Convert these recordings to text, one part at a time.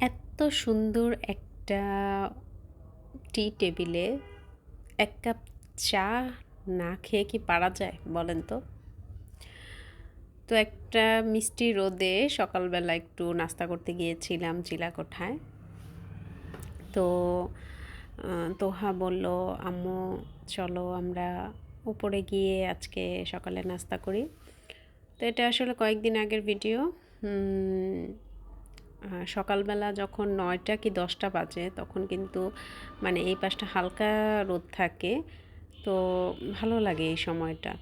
এত সুন্দর একটা টি টেবিলে এক কাপ চা না খেয়ে কি পারা যায় বলেন তো? তো একটা মিষ্টি রোদে সকালবেলা একটু নাস্তা করতে গিয়েছিলাম চিলাকোঠায়। তো তোহা বলল, আম্মু, চলো আমরা উপরে গিয়ে আজকে সকালে নাস্তা করি। তো এটা আসলে কয়েকদিন আগের ভিডিও। সকালবেলা যখন নয়টা কি দশটা বাজে, তখন কিন্তু মানে এই পাশটা হালকা রোদ থাকে। তো ভালো লাগে এই সময়টা।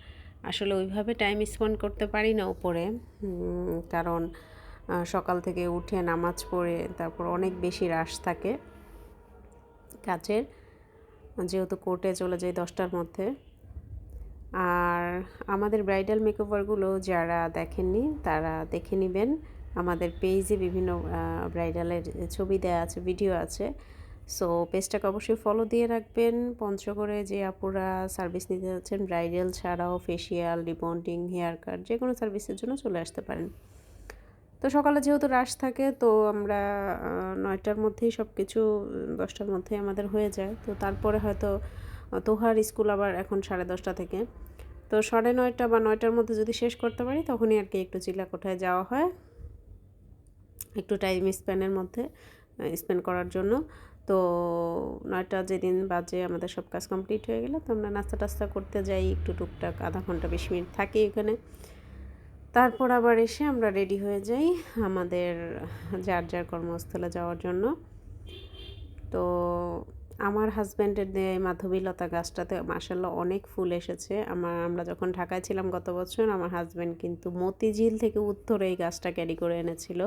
আসলে ওইভাবে টাইম স্পেন্ড করতে পারি না উপরে। কারণ সকাল থেকে উঠে নামাজ পড়ে, তারপর অনেক বেশি রাশ থাকে কাজের। যেহেতু কোর্টে চলে যাই দশটার মধ্যে। আর আমাদের ব্রাইডাল মেকওভারগুলো যারা দেখেননি, তারা দেখে নেবেন। আমাদের পেজে বিভিন্ন ব্রাইডালের ছবি দেওয়া আছে ভিডিও আছে। সো পেজটাকে অবশ্যই ফলো দিয়ে রাখবেন। পঞ্চগড়ে যে আপুরা সার্ভিস নিতে যাচ্ছেন ব্রাইডাল ছাড়াও ফেসিয়াল রিবন্ডিং হেয়ার কাট যে কোনো সার্ভিসের জন্য চলে আসতে পারেন। তো সকালে যেহেতু রাশ থাকে, তো আমরা নয়টার মধ্যেই সব কিছু দশটার মধ্যেই আমাদের হয়ে যায়। তো তারপরে হয়তো তোহার স্কুল আবার এখন সাড়ে দশটা থেকে। তো সাড়ে নয়টা বা নয়টার মধ্যে যদি শেষ করতে পারি, তখনই আর কি একটু চিলাকোঠায় যাওয়া হয়। একটু টাইম স্পেনের মধ্যে স্পেন্ড করার জন্য। তো নয়টা যেদিন বাজে আমাদের সব কাজ কমপ্লিট হয়ে গেলে, তো আমরা নাস্তা টাস্তা করতে যাই, একটু টুকটাক আধা ঘণ্টা বিশ মিনিট থাকি এখানে তারপর আবার এসে আমরা রেডি হয়ে যাই আমাদের যার যার কর্মস্থলে যাওয়ার জন্য। তো আমার হাজব্যান্ডের দেয় মাধবীলতা গাছটাতে মাসাল্লাহ অনেক ফুল এসেছে। আমার আমরা যখন ঢাকায় ছিলাম গত বছর, আমার হাজব্যান্ড কিন্তু মতিঝিল থেকে উত্তরে এই গাছটা ক্যারি করে এনেছিল।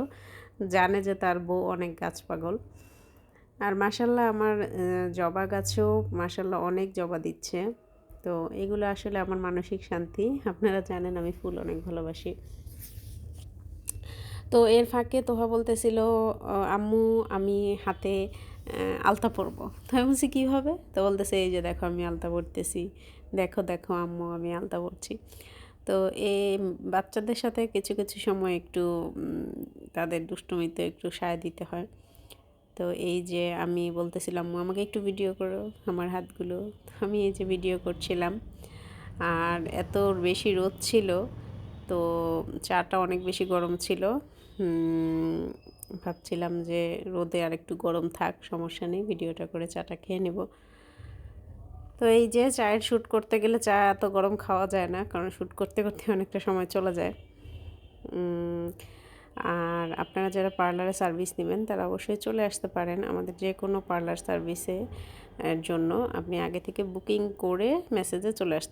জানে যে তার বউ অনেক গাছ পাগল। আর মাসাল্লাহ আমার জবা গাছেও মাসাল্লাহ অনেক জবা দিচ্ছে। তো এগুলো আসলে আমার মানসিক শান্তি। আপনারা জানেন আমি ফুল অনেক ভালোবাসি। তো এর ফাঁকে তোহা বলতেছিল আম্মু, আমি হাতে আলতা পরবো। তো আমি বলছি কীভাবে তো বলতেছে, এই যে দেখো, আমি আলতা পরতেছি। দেখো দেখো, আম্মু, আমি আলতা পরছি। তো এই বাচ্চাদের সাথে কিছু কিছু সময় একটু তাদের দুষ্টুমিতে একটু সায় দিতে হয়। তো এই যে আমি বলতেছিলাম আমাকে একটু ভিডিও করো আমার হাতগুলো। আমি এই যে ভিডিও করছিলাম। আর এত বেশি রোদ ছিল, তো চাটা অনেক বেশি গরম ছিল। ভাবছিলাম যে রোদে আর একটু গরম থাক, সমস্যা নেই, ভিডিওটা করে চাটা খেয়ে নেব। তো এই যে চায়ের শ্যুট করতে গেলে চা এত গরম খাওয়া যায় না, কারণ শ্যুট করতে করতে অনেকটা সময় চলে যায়। আর আপনারা যারা পার্লারে সার্ভিস নেবেন, তারা অবশ্যই চলে আসতে পারেন আমাদের যে কোনো পার্লার সার্ভিসে জন্য। আপনি আগে থেকে বুকিং করে মেসেজে চলে আসতে